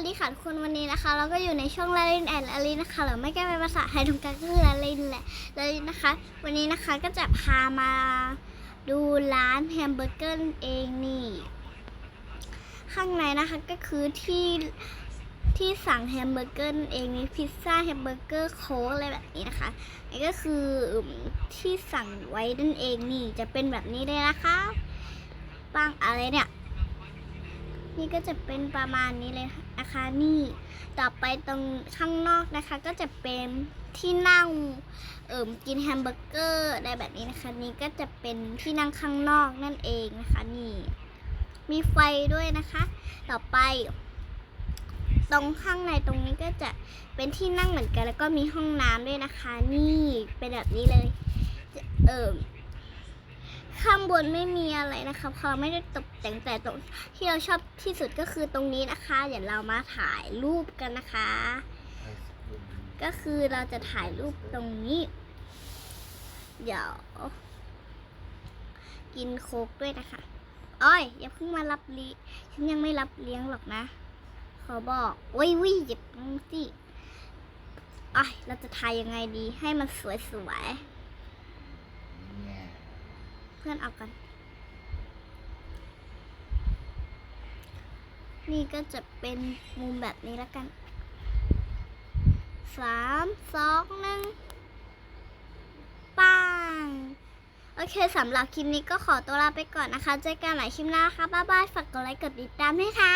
วัสดีค่ะทุกคนวันนี้นะคะ เราก็อยู่ในช่วงลาลินแอนลาลินนะคะหรือไม่ก็เป็นภาษาไทยตรงกลางก็คือลาลินแหละลาลินนะคะ วันนี้นะคะก็จะพามาดูร้านแฮมเบอร์เกอร์เองนี่ ข้างในนะคะก็คือที่ที่สั่งแฮมเบอร์เกอร์เองมีพิซซ่าแฮมเบอร์เกอร์โค้กอะไรแบบนี้นะคะนี่ก็คือที่สั่งไว้นั่นเองนี่จะเป็นแบบนี้เลยนะคะปังอะไรเนี่ย นี่ก็จะเป็นประมาณนี้เลยนะคะนี่ต่อไปตรงข้างนอกนะคะ ก็จะเป็นที่นั่งเอิมกินแฮมเบอร์เกอร์อะไรแบบนี้นะคะ นี่ก็จะเป็นที่นั่งข้างนอกนั่นเองนะคะนี่มีไฟด้วยนะคะ ต่อไป ตรงข้างในตรงนี้ก็จะเป็นที่นั่งเหมือนกัน แล้วก็มีห้องน้ำด้วยนะคะ นี่เป็นแบบนี้เลย เอิม ข้างบนไม่มีอะไรนะคะเพราะไม่ได้ตกแต่งแต่ตรงที่เราชอบที่สุดก็คือตรงนี้นะคะ เดี๋ยวเรามาถ่ายรูปกันนะคะ ก็คือเราจะถ่ายรูปตรงนี้ เดี๋ยว กินโค้กด้วยนะคะอ้อยอย่าเพิ่งมารับลีฉันยังไม่รับเลี้ยงหรอกนะขอบอกโอ้ยวิหยิบมือสิอ้อยเราจะถ่ายยังไงดีให้มันสวยๆ เพื่อนเอากัน นี่ก็จะเป็นมุมแบบนี้แล้วกันสามสองหนึ่งปังโอเคสำหรับคลิปนี้ก็ขอตัวลาไปก่อนนะคะ เจอกันใหม่คลิปหน้าค่ะ บ๊ายบาย ฝากกดไลค์กดติดตามด้วยค่ะ